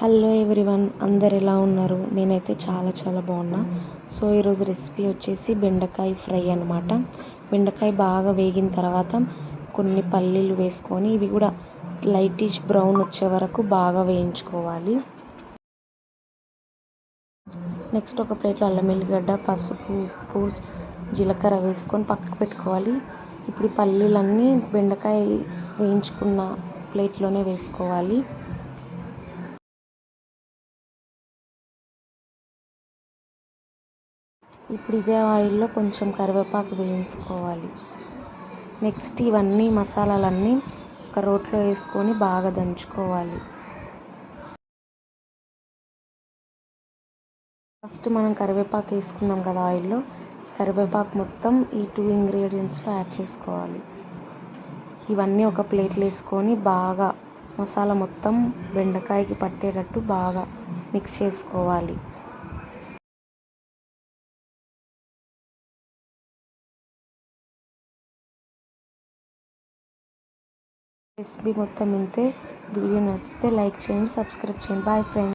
Hello everyone అందరు ఎలా ఉన్నారు? నేనైతే చాలా చాలా బాగున్నా. సో ఈరోజు రెసిపీ వచ్చేసి బెండకాయ ఫ్రై అనమాట బెండకాయ బాగా వేగిన తర్వాత కొన్ని పల్లీలు వేసుకొని ఇవి కూడా లైటిష్ బ్రౌన్ వచ్చే వరకు బాగా వేయించుకోవాలి. నెక్స్ట్ ఒక ప్లేట్లో అల్లం ఎల్లిగడ్డ పసుపు ఉప్పు జీలకర్ర వేసుకొని పక్కకు పెట్టుకోవాలి. ఇప్పుడు పల్లీలన్నీ బెండకాయ వేయించుకున్న ప్లేట్లోనే వేసుకోవాలి. ఇప్పుడు ఇదే ఆయిల్లో కొంచెం కరివేపాకు వేయించుకోవాలి. నెక్స్ట్ ఇవన్నీ మసాలాలన్నీ ఒక రోట్లో వేసుకొని బాగా దంచుకోవాలి. ఫస్ట్ మనం కరివేపాకు వేసుకున్నాం కదా ఆయిల్లో. కరివేపాకు మొత్తం ఈ టూ ఇంగ్రీడియంట్స్లో యాడ్ చేసుకోవాలి. ఇవన్నీ ఒక ప్లేట్లో వేసుకొని బాగా మసాలా మొత్తం బెండకాయకి పట్టేటట్టు బాగా మిక్స్ చేసుకోవాలి. రెసిపీ మొత్తం ఇంతే. వీడియో నచ్చితే లైక్ చేయండి సబ్స్క్రైబ్ చేయండి. Bye friends.